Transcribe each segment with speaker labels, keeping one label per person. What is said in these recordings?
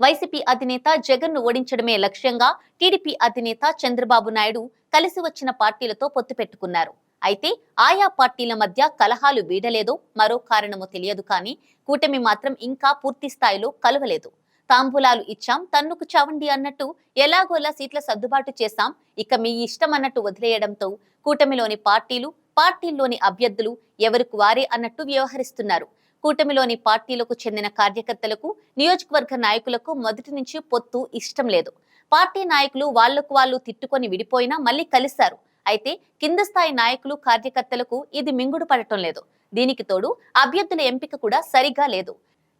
Speaker 1: YCP అధినేత జగన్ను ఓడించడమే లక్ష్యంగా టీడీపీ అధినేత చంద్రబాబు నాయుడు కలిసి వచ్చిన పార్టీలతో పొత్తు పెట్టుకున్నారు. అయితే ఆయా పార్టీల మధ్య కలహాలు వీడలేదో. మరో కారణమో తెలియదు కానీ కూటమి మాత్రం ఇంకా పూర్తి స్థాయిలో కలవలేదు. తాంబూలాలు ఇచ్చాం తన్నుకు చావండి అన్నట్టు ఎలాగోలా సీట్ల సర్దుబాటు చేశాం. ఇక మీ ఇష్టం అన్నట్టు వదిలేయడంతో కూటమిలోని పార్టీలు పార్టీల్లోని అభ్యర్థులు ఎవరికి వారే అన్నట్టు వ్యవహరిస్తున్నారు. కూటమిలోని పార్టీలకు చెందిన కార్యకర్తలకు నియోజకవర్గ నాయకులకు మొదటి నుంచి పొత్తు ఇష్టం లేదు. పార్టీ నాయకులు వాళ్ళకు వాళ్ళు తిట్టుకొని విడిపోయినా మళ్ళీ కలిశారు. అయితే కింద స్థాయి నాయకులు కార్యకర్తలకు ఇది మింగుడు పడటం లేదు. దీనికి తోడు అభ్యర్థుల ఎంపిక కూడా సరిగా లేదు.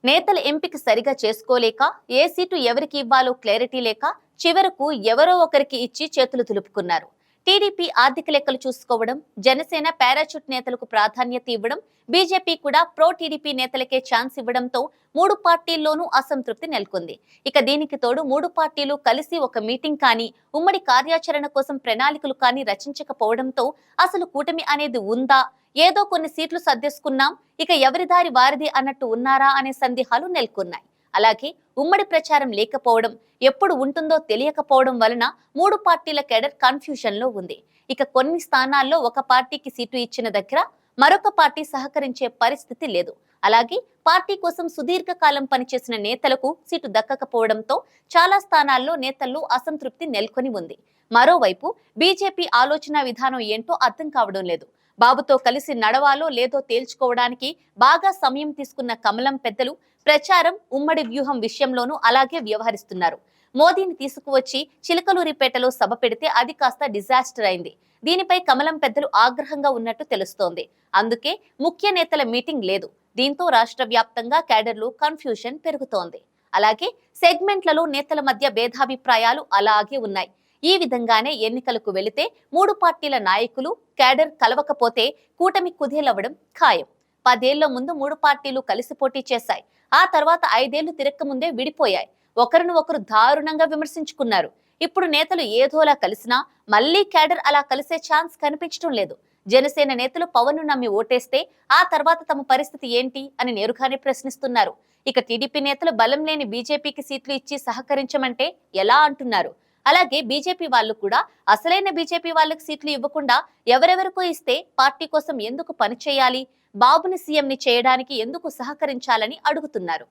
Speaker 1: నేతల ఎంపిక సరిగా చేసుకోలేక ఏ సీటు ఎవరికి ఇవ్వాలో క్లారిటీ లేక చివరకు ఎవరో ఒకరికి ఇచ్చి చేతులు దులుపుకున్నారు. టీడీపీ ఆర్థిక లెక్కలు చూసుకోవడం జనసేన పారాచూట్ నేతలకు ప్రాధాన్యత ఇవ్వడం బీజేపీ కూడా ప్రో టీడీపీ నేతలకే ఛాన్స్ ఇవ్వడంతో మూడు పార్టీల్లోనూ అసంతృప్తి నెలకొంది. ఇక దీనికి తోడు మూడు పార్టీలు కలిసి ఒక మీటింగ్ కానీ ఉమ్మడి కార్యాచరణ కోసం ప్రణాళికలు కానీ రచించకపోవడంతో అసలు కూటమి అనేది ఉందా? ఏదో కొన్ని సీట్లు సర్దేసుకున్నాం ఇక ఎవరి దారి వారిది అన్నట్టు ఉన్నారా అనే సందేహాలు నెలకొన్నాయి. అలాగే ఉమ్మడి ప్రచారం లేకపోవడం ఎప్పుడు ఉంటుందో తెలియకపోవడం వలన మూడు పార్టీల కేడర్ కన్ఫ్యూజన్లో ఉంది. ఇక కొన్ని స్థానాల్లో ఒక పార్టీకి సీటు ఇచ్చిన దగ్గర మరొక పార్టీ సహకరించే పరిస్థితి లేదు. అలాగే పార్టీ కోసం సుదీర్ఘకాలం పనిచేసిన నేతలకు సీటు దక్కకపోవడంతో చాలా స్థానాల్లో నేతల్లో అసంతృప్తి నెలకొని ఉంది. మరోవైపు బీజేపీ ఆలోచన విధానం ఏంటో అర్థం కావడం లేదు. బాబుతో కలిసి నడవాలో లేదో తేల్చుకోవడానికి బాగా సమయం తీసుకున్న కమలం పెద్దలు ప్రచారం ఉమ్మడి వ్యూహం విషయంలోనూ అలాగే వ్యవహరిస్తున్నారు. మోదీని తీసుకువచ్చి చిలకలూరిపేటలో సభ పెడితే అది కాస్త డిజాస్టర్ అయింది. దీనిపై కమలం పెద్దలు ఆగ్రహంగా ఉన్నట్టు తెలుస్తోంది. అందుకే ముఖ్య నేతల మీటింగ్ లేదు. దీంతో రాష్ట్ర వ్యాప్తంగా క్యాడర్లు కన్ఫ్యూషన్ పెరుగుతోంది. అలాగే సెగ్మెంట్లలో నేతల మధ్య భేదాభిప్రాయాలు అలాగే ఉన్నాయి. ఈ విధంగానే ఎన్నికలకు వెళితే మూడు పార్టీల నాయకులు క్యాడర్ కలవకపోతే కూటమి కుదేలవ్వడం ఖాయం. పదేళ్ళ ముందు మూడు పార్టీలు కలిసి పోటీ చేశాయి. ఆ తర్వాత ఐదేళ్ళు తిరక్క ముందే విడిపోయాయి. ఒకరిని ఒకరు దారుణంగా విమర్శించుకున్నారు. ఇప్పుడు నేతలు ఏదోలా కలిసినా మళ్ళీ క్యాడర్ అలా కలిసే ఛాన్స్ కనిపించడం లేదు. జనసేన నేతలు పవన్ నమ్మి ఓటేస్తే ఆ తర్వాత తమ పరిస్థితి ఏంటి అని నేరుగానే ప్రశ్నిస్తున్నారు. ఇక టీడీపీ నేతలు బలం లేని బీజేపీకి సీట్లు ఇచ్చి సహకరించమంటే ఎలా అంటున్నారు? అలాగే బీజేపీ వాళ్ళు కూడా అసలైన బీజేపీ వాళ్ళకి సీట్లు ఇవ్వకుండా ఎవరెవరికో ఇస్తే పార్టీ కోసం ఎందుకు పనిచేయాలి బాబుని సీఎంని చేయడానికి ఎందుకు సహకరించాలని అడుగుతున్నారు.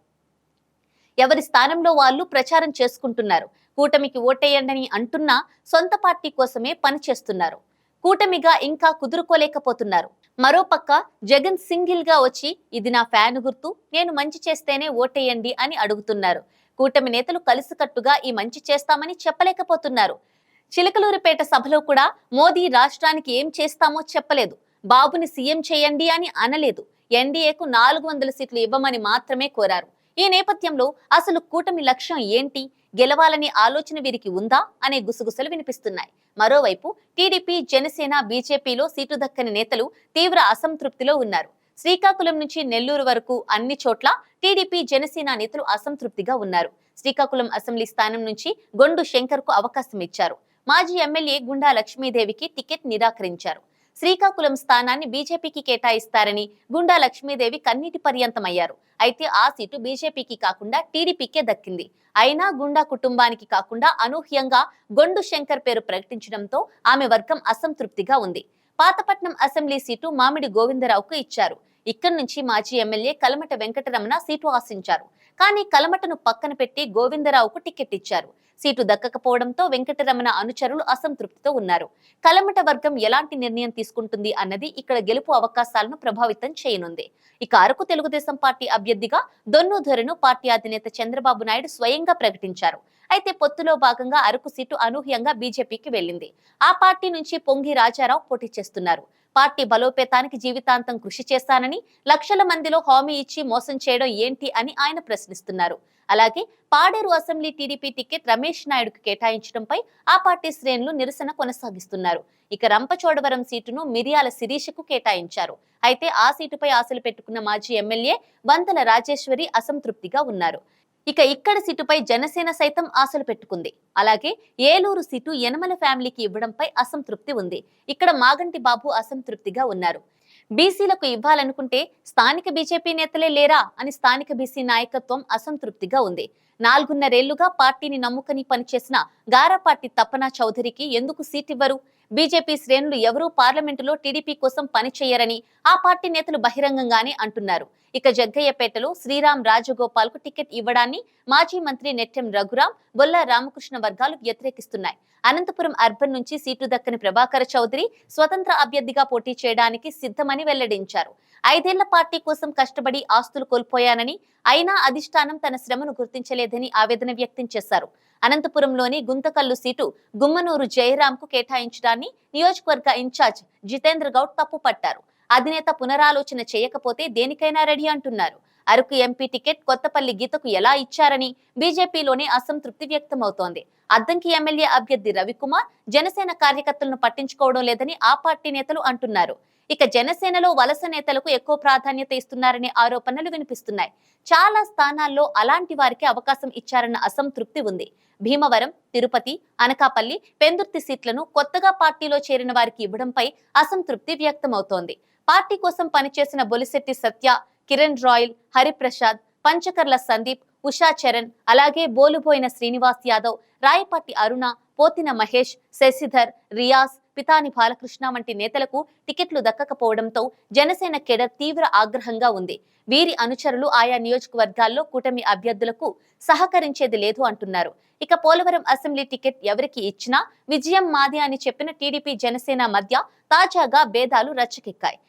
Speaker 1: ఎవరి స్థానంలో వాళ్ళు ప్రచారం చేసుకుంటున్నారు. కూటమికి ఓటేయండని అంటున్నా సొంత పార్టీ కోసమే పనిచేస్తున్నారు కూటమిగా ఇంకా కుదురుకోలేకపోతున్నారు. మరోపక్క జగన్ సింగిల్గా వచ్చి ఇది నా ఫ్యాన్ గుర్తు నేను మంచి చేస్తేనే ఓటేయండి అని అడుగుతున్నారు. కూటమి నేతలు కలిసికట్టుగా ఈ మంచి చేస్తామని చెప్పలేకపోతున్నారు. చిలకలూరిపేట సభలో కూడా మోదీ రాష్ట్రానికి ఏం చేస్తామో చెప్పలేదు. బాబుని సీఎం చేయండి అని అనలేదు. ఎన్డీఏకు నాలుగు వందల సీట్లు ఇవ్వమని మాత్రమే కోరారు. ఈ నేపథ్యంలో అసలు కూటమి లక్ష్యం ఏంటి? గెలవాలనే ఆలోచన వీరికి ఉందా? అనే గుసగుసలు వినిపిస్తున్నాయి. మరోవైపు టీడీపీ జనసేన బీజేపీలో సీటు దక్కని నేతలు తీవ్ర అసంతృప్తిలో ఉన్నారు. శ్రీకాకుళం నుంచి నెల్లూరు వరకు అన్ని చోట్ల టీడీపీ జనసేన నేతలు అసంతృప్తిగా ఉన్నారు. శ్రీకాకుళం అసెంబ్లీ స్థానం నుంచి గొండు శంకర్కు అవకాశం ఇచ్చారు. మాజీ ఎమ్మెల్యే గుండా లక్ష్మీదేవికి టికెట్ నిరాకరించారు. శ్రీకాకుళం స్థానాన్ని బీజేపీకి కేటాయిస్తారని గుండా లక్ష్మీదేవి కన్నీటి పర్యంతమయ్యారు. అయితే ఆ సీటు బీజేపీకి కాకుండా టీడీపీకే దక్కింది. అయినా గుండా కుటుంబానికి కాకుండా అనూహ్యంగా గొండు శంకర్ పేరు ప్రకటించడంతో ఆమె వర్గం అసంతృప్తిగా ఉంది. పాతపట్నం అసెంబ్లీ సీటు మామిడి గోవిందరావుకు ఇచ్చారు. ఇక్కడి నుంచి మాజీ ఎమ్మెల్యే కలమట వెంకటరమణ సీటు ఆశించారు. కానీ కలమటను పక్కన పెట్టి గోవిందరావుకు టికెట్ ఇచ్చారు. సీటు దక్కకపోవడంతో వెంకటరమణ అనుచరులు అసంతృప్తితో ఉన్నారు. కలమట వర్గం ఎలాంటి నిర్ణయం తీసుకుంటుంది అన్నది ఇక్కడ గెలుపు అవకాశాలను ప్రభావితం చేయనుంది. ఇక అరకు తెలుగుదేశం పార్టీ అభ్యర్థిగా దొన్నుధరను పార్టీ అధినేత చంద్రబాబు నాయుడు స్వయంగా ప్రకటించారు. అయితే పొత్తులో భాగంగా అరకు సీటు అనూహ్యంగా బీజేపీకి వెళ్ళింది ఆ పార్టీ నుంచి పొంగి రాజారావు పోటీ చేస్తున్నారు. పార్టీ బలోపేతానికి జీవితాంతం కృషి చేస్తానని లక్షల మందిలో హామీ ఇచ్చి మోసం చేయడం ఏంటి అని ఆయన ప్రశ్నిస్తున్నారు. అలాగే Paderu assembly TDP ticket Ramesh నాయుడుకు కేటాయించడంపై ఆ పార్టీ శ్రేణులు నిరసన కొనసాగిస్తున్నారు. ఇక రంపచోడవరం సీటును మిరియాల శిరీషకు కేటాయించారు. అయితే ఆ సీటుపై ఆశలు పెట్టుకున్న మాజీ ఎమ్మెల్యే వంతల రాజేశ్వరి అసంతృప్తిగా ఉన్నారు. ఇక ఇక్కడ సీటుపై జనసేన సైతం ఆశలు పెట్టుకుంది. అలాగే ఏలూరు సీటు యనమల ఫ్యామిలీకి ఇవ్వడంపై అసంతృప్తి ఉంది. ఇక్కడ మాగంటి బాబు అసంతృప్తిగా ఉన్నారు. బీసీలకు ఇవ్వాలనుకుంటే స్థానిక బీజేపీ నేతలే లేరా అని స్థానిక బీసీ నాయకత్వం అసంతృప్తిగా ఉంది. నాలుగున్నరేళ్ళుగా పార్టీని నమ్ముకని పనిచేసిన గారాపాటి తప్పనా చౌదరికి ఎందుకు సీట్ ఇవ్వరు బీజేపీ శ్రేణులు ఎవరూ పార్లమెంటులో టీడీపీ కోసం పనిచేయరని ఆ పార్టీ నేతలు బహిరంగంగానే అంటున్నారు. ఇక జగ్గయ్యపేటలో శ్రీరామ్ రాజగోపాల్కు టికెట్ ఇవ్వడాన్ని మాజీ మంత్రి నెట్టెం రఘురాం బొల్ల రామకృష్ణ వర్గాలు వ్యతిరేకిస్తున్నాయి. అనంతపురం అర్బన్ నుంచి సీటు దక్కని ప్రభాకర్ చౌదరి స్వతంత్ర అభ్యర్థిగా పోటీ చేయడానికి సిద్ధమని వెల్లడించారు. ఐదేళ్ళ పార్టీ కోసం కష్టపడి ఆస్తులు కోల్పోయానని అయినా అధిష్టానం తన శ్రమను గుర్తించలేదని ఆవేదన వ్యక్తం చేశారు. అనంతపురంలోని గుంతకల్లు సీటు గుమ్మనూరు జయరాంకు కేటాయించడాన్ని నియోజకవర్గ ఇన్ఛార్జ్ జితేంద్ర గౌడ్ తప్పుపట్టారు. అధినేత పునరాలోచన చేయకపోతే దేనికైనా రెడీ అంటున్నారు. అరకు ఎంపీ టికెట్ కొత్తపల్లి గీతకు ఎలా ఇచ్చారని బీజేపీలోనే అసంతృప్తి వ్యక్తమవుతోంది. అద్దంకి ఎమ్మెల్యే అభ్యర్థి రవికుమార్ జనసేన కార్యకర్తలను పట్టించుకోవడం లేదని ఆ పార్టీ నేతలు అంటున్నారు. ఇక జనసేనలో వలస నేతలకు ఎక్కువ ప్రాధాన్యత ఇస్తున్నారనే ఆరోపణలు వినిపిస్తున్నాయి. చాలా స్థానాల్లో అలాంటి వారికి అవకాశం ఇచ్చారన్న అసంతృప్తి ఉంది. భీమవరం తిరుపతి అనకాపల్లి పెందుర్తి సీట్లను కొత్తగా పార్టీలో చేరిన వారికి ఇవ్వడంపై అసంతృప్తి వ్యక్తమవుతోంది. పార్టీ కోసం పనిచేసిన బొలిశెట్టి సత్య కిరణ్ రాయల్ హరిప్రసాద్ పంచకర్ల సందీప్ ఉషా చరణ్ అలాగే బోలుబోయిన శ్రీనివాస్ యాదవ్ రాయపాటి అరుణ పోతిన మహేష్ శశిధర్ రియాజ్ పితాని బాలకృష్ణ వంటి నేతలకు టికెట్లు దక్కకపోవడంతో జనసేన కేడర్ తీవ్ర ఆగ్రహంగా ఉంది. వీరి అనుచరులు ఆయా నియోజకవర్గాల్లో కూటమి అభ్యర్థులకు సహకరించేది లేదు అంటున్నారు. ఇక పోలవరం అసెంబ్లీ టికెట్ ఎవరికి ఇచ్చినా విజయం మాది అని చెప్పిన టీడీపీ జనసేన మధ్య తాజాగా భేదాలు రచ్చకెక్కాయి.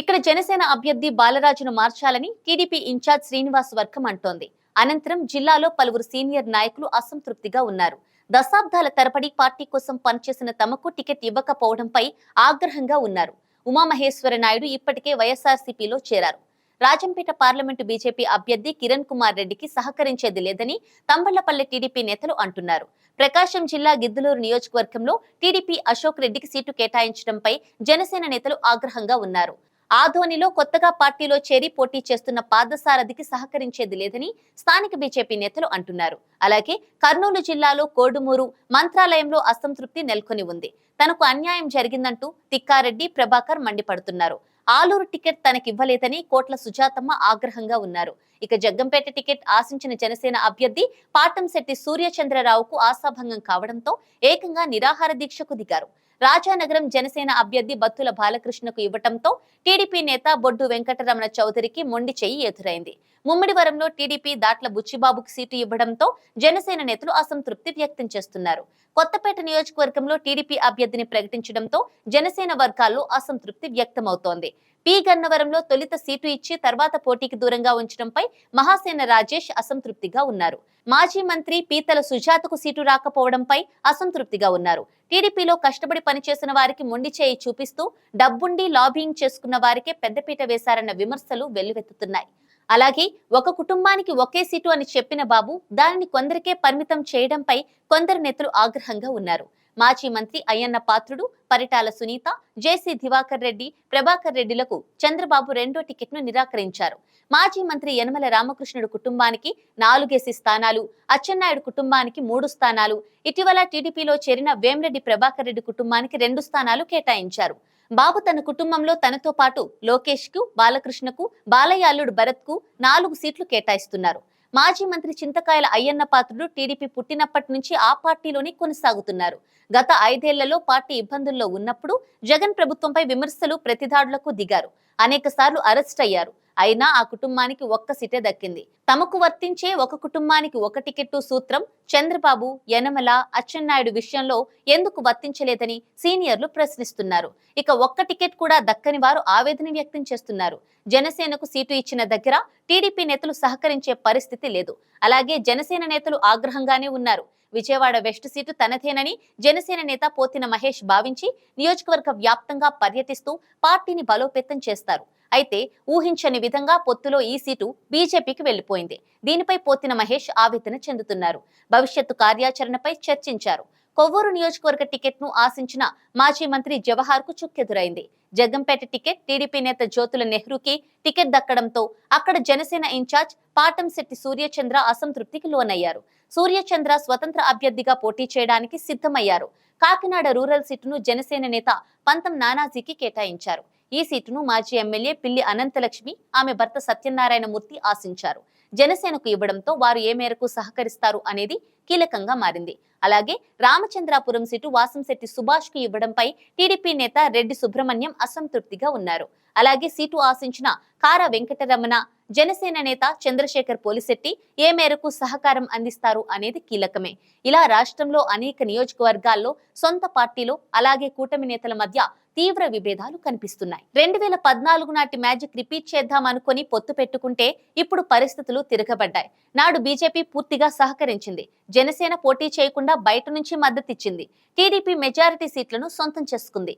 Speaker 1: ఇక్కడ జనసేన అభ్యర్థి బాలరాజును మార్చాలని టీడీపీ ఇన్ఛార్జ్ శ్రీనివాస్ వర్గం అంటోంది. అనంతరం జిల్లాలో పలువురు సీనియర్ నాయకులు అసంతృప్తిగా ఉన్నారు. దశాబ్దాల తరబడి పార్టీ కోసం పనిచేసిన తమకు టికెట్ ఇవ్వకపోవడంపై ఆగ్రహంగా ఉన్నారు. ఉమామహేశ్వర నాయుడు ఇప్పటికే వైఎస్ఆర్సీపీలో చేరారు. రాజంపేట పార్లమెంటు బీజేపీ అభ్యర్థి కిరణ్ కుమార్ రెడ్డికి సహకరించేది లేదని తంబళ్ళపల్లి టీడీపీ నేతలు అంటున్నారు. ప్రకాశం జిల్లా గిద్దలూరు నియోజకవర్గంలో టీడీపీ అశోక్ రెడ్డికి సీటు కేటాయించడంపై జనసేన నేతలు ఆగ్రహంగా ఉన్నారు. ఆధోనిలో కొత్తగా పార్టీలో చేరి పోటీ చేస్తున్న పాదసారథికి సహకరించేది లేదని స్థానిక బీజేపీ నేతలు అంటున్నారు. అలాగే కర్నూలు జిల్లాలో కోడుమూరు మంత్రాలయంలో అసంతృప్తి నెలకొని ఉంది. తనకు అన్యాయం జరిగిందంటూ తిక్కారెడ్డి ప్రభాకర్ మండిపడుతున్నారు. ఆలూరు టికెట్ తనకివ్వలేదని కోట్ల సుజాతమ్మ ఆగ్రహంగా ఉన్నారు. ఇక జగ్గంపేట టికెట్ ఆశించిన జనసేన అభ్యర్థి పాటంశెట్టి సూర్యచంద్రరావుకు ఆశాభంగం కావడంతో ఏకంగా నిరాహార దీక్షకు దిగారు. రాజానగరం జనసేన అభ్యర్థి బత్తుల బాలకృష్ణకు ఇవ్వటంతో టీడీపీ నేత బొడ్డు వెంకటరమణ చౌదరికి మొండి చెయ్యి ఎదురైంది. ముమ్మిడివరంలో టీడీపీ దాట్ల బుచ్చిబాబుకు సీటు ఇవ్వడంతో జనసేన నేతలు అసంతృప్తి వ్యక్తం చేస్తున్నారు. కొత్తపేట నియోజకవర్గంలో టీడీపీ అభ్యర్థిని ప్రకటించడంతో జనసేన వర్గాల్లో అసంతృప్తి వ్యక్తమవుతోంది. పి గన్నవరంలో తొలిత సీటు ఇచ్చి తర్వాత పోటీకి దూరంగా ఉంచడంపై మహాసేన రాజేష్ అసంతృప్తిగా ఉన్నారు. మాజీ మంత్రి పీతల సుజాతకు సీటు రాకపోవడంపై అసంతృప్తిగా ఉన్నారు. టీడీపీలో కష్టపడి పనిచేసిన వారికి మొండి చేయి చూపిస్తూ డబ్బుండి లాబింగ్ చేసుకున్న వారికే పెద్దపీట వేశారన్న విమర్శలు వెల్లువెత్తుతున్నాయి. అలాగే ఒక కుటుంబానికి ఒకే సీటు అని చెప్పిన బాబు దానిని కొందరికే పరిమితం చేయడంపై కొందరు నేతలు ఆగ్రహంగా ఉన్నారు. మాజీ మంత్రి అయ్యన్న పాత్రుడు పరిటాల సునీత జేసీ దివాకర్ రెడ్డి ప్రభాకర్ రెడ్డిలకు చంద్రబాబు రెండో టికెట్ను నిరాకరించారు. మాజీ మంత్రి యనమల రామకృష్ణుడు కుటుంబానికి నాలుగేసి స్థానాలు అచ్చెన్నాయుడు కుటుంబానికి మూడు స్థానాలు ఇటీవల టీడీపీలో చేరిన వేమిరెడ్డి ప్రభాకర్ రెడ్డి కుటుంబానికి రెండు స్థానాలు కేటాయించారు. బాబు తన కుటుంబంలో తనతో పాటు లోకేష్కు బాలకృష్ణకు బాలయ్య అల్లుడు భరత్కు నాలుగు సీట్లు కేటాయిస్తున్నారు. మాజీ మంత్రి చింతకాయల అయ్యన్న పాత్రుడు టీడీపీ పుట్టినప్పటి నుంచి ఆ పార్టీలోనే కొనసాగుతున్నారు. గత ఐదేళ్ళలో పార్టీ ఇబ్బందుల్లో ఉన్నప్పుడు జగన్ ప్రభుత్వంపై విమర్శలు ప్రతిదాడులకు దిగారు. అనేక సార్లు అరెస్ట్ అయ్యారు. అయినా ఆ కుటుంబానికి ఒక్క సీటే దక్కింది. తమకు వర్తించే ఒక కుటుంబానికి ఒక టికెట్టు సూత్రం చంద్రబాబు యనమల అచ్చెన్నాయుడు విషయంలో ఎందుకు వర్తించలేదని సీనియర్లు ప్రశ్నిస్తున్నారు. ఇక ఒక్క టికెట్ కూడా దక్కని వారు ఆవేదన వ్యక్తం చేస్తున్నారు. జనసేనకు సీటు ఇచ్చిన దగ్గర టీడీపీ నేతలు సహకరించే పరిస్థితి లేదు. అలాగే జనసేన నేతలు ఆగ్రహంగానే ఉన్నారు. విజయవాడ వెస్ట్ సీటు తనదేనని జనసేన నేత పోతిన మహేష్ భావించి నియోజకవర్గ వ్యాప్తంగా పర్యటిస్తూ పార్టీని బలోపేతం చేస్తారు. అయితే ఊహించని విధంగా పొత్తులో ఈ సీటు బీజేపీకి వెళ్ళిపోయింది దీనిపై పోతిన మహేష్ ఆవేదన చెందుతున్నారు. భవిష్యత్తు కార్యాచరణపై చర్చించారు. కొవ్వూరు నియోజకవర్గ టికెట్ను ఆశించిన మాజీ మంత్రి జవహార్కు చుక్కెదురైంది. జగంపేట టికెట్ టీడీపీ నేత జ్యోతుల నెహ్రూకి టికెట్ దక్కడంతో అక్కడ జనసేన ఇన్ఛార్జ్ పాటంశెట్టి సూర్యచంద్ర అసంతృప్తికి లోనయ్యారు. సూర్యచంద్ర స్వతంత్ర అభ్యర్థిగా పోటీ చేయడానికి సిద్ధమయ్యారు. కాకినాడ రూరల్ సీటును జనసేన నేత పంతం నానాజీకి కేటాయించారు. ఈ సీటును మాజీ ఎమ్మెల్యే పిల్లి అనంతలక్ష్మి ఆమె భర్త సత్యనారాయణ మూర్తి ఆశించారు. జనసేనకు ఇవ్వడంతో వారు ఏ మేరకు సహకరిస్తారు అనేది కీలకంగా మారింది. అలాగే రామచంద్రాపురం సీటు వాసంశెట్టి సుభాష్కు ఇవ్వడంపై టీడీపీ నేత రెడ్డి సుబ్రహ్మణ్యం అసంతృప్తిగా ఉన్నారు. అలాగే సీటు ఆశించిన కారా వెంకటరమణ జనసేన నేత చంద్రశేఖర్ పోలిశెట్టి ఏ మేరకు సహకారం అందిస్తారు అనేది కీలకమే. ఇలా రాష్ట్రంలో అనేక నియోజకవర్గాల్లో సొంత పార్టీలో అలాగే కూటమి నేతల మధ్య తీవ్ర విభేదాలు కనిపిస్తున్నాయి. రెండు వేల పద్నాలుగు నాటి మ్యాజిక్ రిపీట్ చేద్దాం అనుకుని పొత్తు పెట్టుకుంటే ఇప్పుడు పరిస్థితులు తిరగబడ్డాయి. నాడు బీజేపీ పూర్తిగా సహకరించింది. జనసేన పోటీ చేయకుండా బయట నుంచి మద్దతిచ్చింది. టీడీపీ మెజారిటీ సీట్లను సొంతం చేసుకుంది.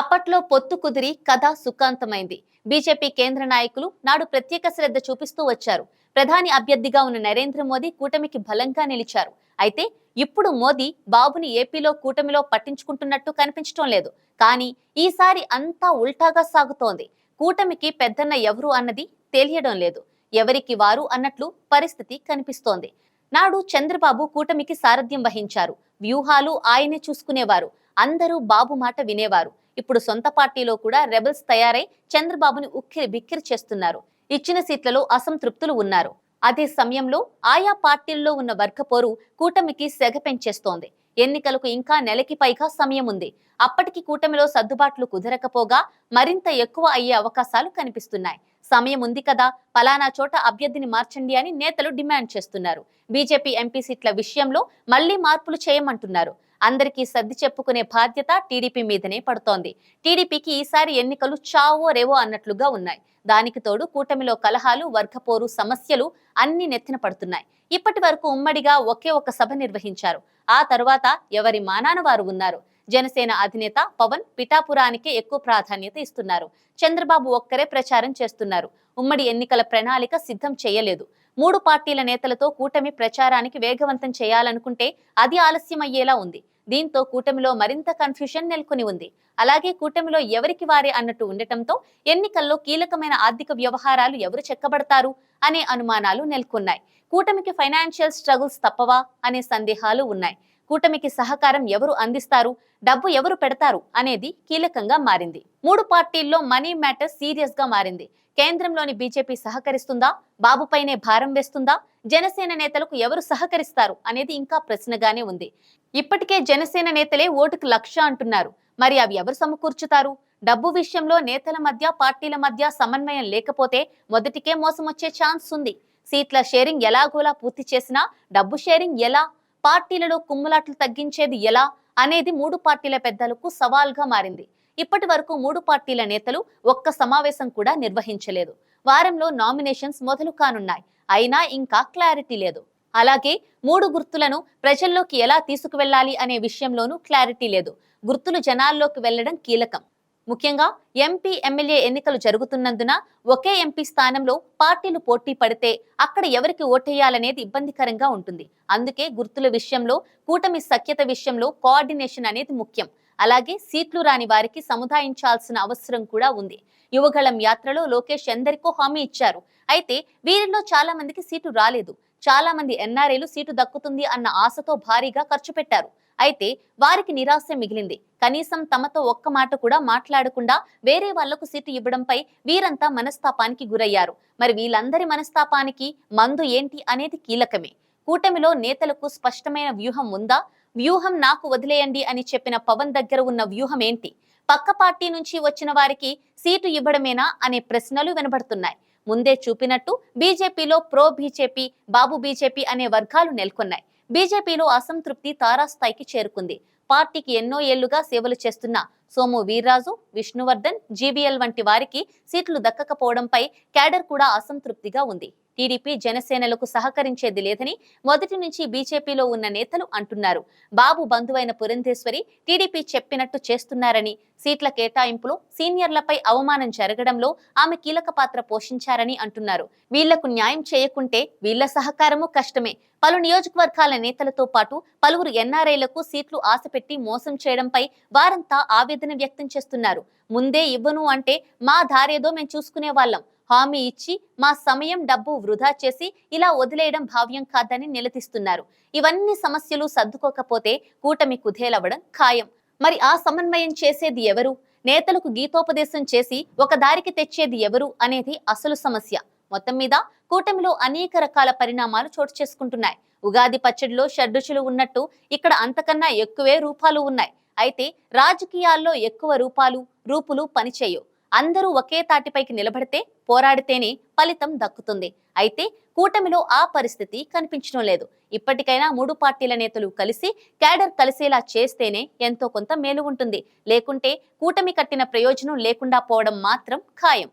Speaker 1: అప్పట్లో పొత్తు కుదిరి కథ సుఖాంతమైంది. బీజేపీ కేంద్ర నాయకులు నాడు ప్రత్యేక శ్రద్ధ చూపిస్తూ వచ్చారు. ప్రధాని అభ్యర్థిగా ఉన్న నరేంద్ర మోదీ కూటమికి బలంగా నిలిచారు. అయితే ఇప్పుడు మోదీ బాబుని ఏపీలో కూటమిలో పట్టించుకుంటున్నట్టు కనిపించడం లేదు. కానీ ఈసారి అంతా ఉల్టాగా సాగుతోంది. కూటమికి పెద్దన్న ఎవరు అన్నది తెలియడం లేదు. ఎవరికి వారు అన్నట్లు పరిస్థితి కనిపిస్తోంది. నాడు చంద్రబాబు కూటమికి సారథ్యం వహించారు. వ్యూహాలు ఆయనే చూసుకునేవారు. అందరూ బాబు మాట వినేవారు. ఇప్పుడు సొంత పార్టీలో కూడా రెబల్స్ తయారై చంద్రబాబుని ఉక్కిరి బిక్కిరి చేస్తున్నారు. ఇచ్చిన సీట్లలో అసంతృప్తులు ఉన్నారు. అదే సమయంలో ఆయా పార్టీల్లో ఉన్న వర్గపోరు కూటమికి సెగ పెంచేస్తోంది. ఎన్నికలకు ఇంకా నెలకి పైగా సమయం ఉంది అప్పటికి కూటమిలో సర్దుబాట్లు కుదరకపోగా మరింత ఎక్కువ అయ్యే అవకాశాలు కనిపిస్తున్నాయి. సమయం ఉంది కదా పలానా చోట అభ్యర్థిని మార్చండి అని నేతలు డిమాండ్ చేస్తున్నారు. బీజేపీ ఎంపీ సీట్ల విషయంలో మళ్ళీ మార్పులు చేయమంటున్నారు. అందరికీ సర్ది చెప్పుకునే బాధ్యత టీడీపీ మీదనే పడుతోంది. టీడీపీకి ఈసారి ఎన్నికలు చావో రేవో అన్నట్లుగా ఉన్నాయి. దానికి తోడు కూటమిలో కలహాలు వర్గపోరు సమస్యలు అన్ని నెత్తిన పడుతున్నాయి. ఇప్పటి వరకు ఉమ్మడిగా ఒకే ఒక సభ నిర్వహించారు. ఆ తర్వాత ఎవరి మానాన వారు ఉన్నారు? జనసేన అధినేత పవన్ పిఠాపురానికే ఎక్కువ ప్రాధాన్యత ఇస్తున్నారు. చంద్రబాబు ఒక్కరే ప్రచారం చేస్తున్నారు. ఉమ్మడి ఎన్నికల ప్రణాళిక సిద్ధం చేయలేదు. మూడు పార్టీల నేతలతో కూటమి ప్రచారానికి వేగవంతం చేయాలనుకుంటే అది ఆలస్యం అయ్యేలా ఉంది. దీంతో కూటమిలో మరింత కన్ఫ్యూషన్ నెలకొని ఉంది. అలాగే కూటమిలో ఎవరికి వారే అన్నట్టు ఉండటంతో ఎన్నికల్లో కీలకమైన ఆర్థిక వ్యవహారాలు ఎవరు చెక్కబడతారు అనే అనుమానాలు నెలకొన్నాయి. కూటమికి ఫైనాన్షియల్ స్ట్రగుల్స్ తప్పవా అనే సందేహాలు ఉన్నాయి. కూటమికి సహకారం ఎవరు అందిస్తారు? డబ్బు ఎవరు పెడతారు? అనేది కీలకంగా మారింది. మూడు పార్టీల్లో మనీ మ్యాటర్ సీరియస్గా మారింది. కేంద్రంలోని బీజేపీ సహకరిస్తుందా? బాబుపైనే భారం వేస్తుందా? జనసేన నేతలకు ఎవరు సహకరిస్తారు? అనేది ఇంకా ప్రశ్నగానే ఉంది. ఇప్పటికే జనసేన నేతలే ఓటుకు లక్ష అంటున్నారు. మరి అవి ఎవరు సమకూర్చుతారు? డబ్బు విషయంలో నేతల మధ్య పార్టీల మధ్య సమన్వయం లేకపోతే మొదటికే మోసం వచ్చే ఛాన్స్ ఉంది. సీట్ల షేరింగ్ ఎలాగోలా పూర్తి చేసినా డబ్బు షేరింగ్ ఎలా? పార్టీలలో కుమ్ములాట్లు తగ్గించేది ఎలా? అనేది మూడు పార్టీల పెద్దలకు సవాల్గా మారింది. ఇప్పటి వరకు మూడు పార్టీల నేతలు ఒక్క సమావేశం కూడా నిర్వహించలేదు. వారంలో నామినేషన్స్ మొదలు కానున్నాయి. అయినా ఇంకా క్లారిటీ లేదు. అలాగే మూడు గుర్తులను ప్రజల్లోకి ఎలా తీసుకువెళ్ళాలి అనే విషయంలోనూ క్లారిటీ లేదు. గుర్తులు జనాల్లోకి వెళ్ళడం కీలకం. ముఖ్యంగా ఎంపీ ఎమ్మెల్యే ఎన్నికలు జరుగుతున్నందున ఒకే ఎంపీ స్థానంలో పార్టీలు పోటీ పడితే అక్కడ ఎవరికి ఓటేయాలనేది ఇబ్బందికరంగా ఉంటుంది. అందుకే గుర్తుల విషయంలో కూటమి సఖ్యత విషయంలో కోఆర్డినేషన్ అనేది ముఖ్యం. అలాగే సీట్లు రాని వారికి సముదాయించాల్సిన అవసరం కూడా ఉంది. యువగళం యాత్రలో లోకేష్ ఎందరికో హామీ ఇచ్చారు. అయితే వీరిలో చాలా మందికి సీటు రాలేదు. చాలా మంది ఎన్ఆర్ఐలు సీటు దక్కుతుంది అన్న ఆశతో భారీగా ఖర్చు పెట్టారు. అయితే వారికి నిరాశ మిగిలింది. కనీసం తమతో ఒక్క మాట కూడా మాట్లాడకుండా వేరే వాళ్ళకు సీటు ఇవ్వడంపై వీరంతా మనస్తాపానికి గురయ్యారు. మరి వీళ్ళందరి మనస్తాపానికి మందు ఏంటి అనేది కీలకమే. కూటమిలో నేతలకు స్పష్టమైన వ్యూహం ఉందా? వ్యూహం నాకు వదిలేయండి అని చెప్పిన పవన్ దగ్గర ఉన్న వ్యూహం ఏంటి? పక్క పార్టీ నుంచి వచ్చిన వారికి సీటు ఇవ్వడమేనా అనే ప్రశ్నలు వినబడుతున్నాయి. ముందే చూపినట్టు బీజేపీలో ప్రో బీజేపీ బాబు బీజేపీ అనే వర్గాలు నెలకొన్నాయి. బీజేపీలో అసంతృప్తి తారాస్థాయికి చేరుకుంది. పార్టీకి ఎన్నో ఏళ్ళుగా సేవలు చేస్తున్న సోము వీర్రాజు విష్ణువర్ధన్ జీబీఎల్ వంటి వారికి సీట్లు దక్కకపోవడంపై క్యాడర్ కూడా అసంతృప్తిగా ఉంది. టీడీపీ జనసేనలకు సహకరించేది లేదని మొదటి నుంచి బీజేపీలో ఉన్న నేతలు అంటున్నారు. బాబు బంధువైన పురంధేశ్వరి టీడీపీ చెప్పినట్టు చేస్తున్నారని సీట్ల కేటాయింపులో సీనియర్లపై అవమానం జరగడంలో ఆమె కీలక పాత్ర పోషించారని అంటున్నారు. వీళ్ళకు న్యాయం చేయకుంటే వీళ్ళ సహకారము కష్టమే. పలు నియోజకవర్గాల నేతలతో పాటు పలువురు ఎన్ఆర్ఐలకు సీట్లు ఆశపెట్టి మోసం చేయడంపై వారంతా ఆవేదన వ్యక్తం చేస్తున్నారు. ముందే ఇవ్వను అంటే మా దారేదో మేము చూసుకునే వాళ్ళం. హామీ ఇచ్చి మా సమయం డబ్బు వృధా చేసి ఇలా వదిలేయడం భావ్యం కాదని నిలదీస్తున్నారు. ఇవన్నీ సమస్యలు సర్దుకోకపోతే కూటమి కుదేలవ్వడం ఖాయం. మరి ఆ సమన్వయం చేసేది ఎవరు? నేతలకు గీతోపదేశం చేసి ఒక దారికి తెచ్చేది ఎవరు అనేది అసలు సమస్య. మొత్తం మీద కూటమిలో అనేక రకాల పరిణామాలు చోటు చేసుకుంటున్నాయి. ఉగాది పచ్చడిలో షడ్రుచులు ఉన్నట్టు ఇక్కడ అంతకన్నా ఎక్కువే రూపాలు ఉన్నాయి. అయితే రాజకీయాల్లో ఎక్కువ రూపాలు రూపులు పనిచేయవు. అందరూ ఒకే తాటిపైకి నిలబడితే పోరాడితేనే ఫలితం దక్కుతుంది. అయితే కూటమిలో ఆ పరిస్థితి కనిపించడం లేదు. ఇప్పటికైనా మూడు పార్టీల నేతలు కలిసి క్యాడర్ కలిసేలా చేస్తేనే ఎంతో కొంత మేలు ఉంటుంది. లేకుంటే కూటమి కట్టిన ప్రయోజనం లేకుండా పోవడం మాత్రం ఖాయం.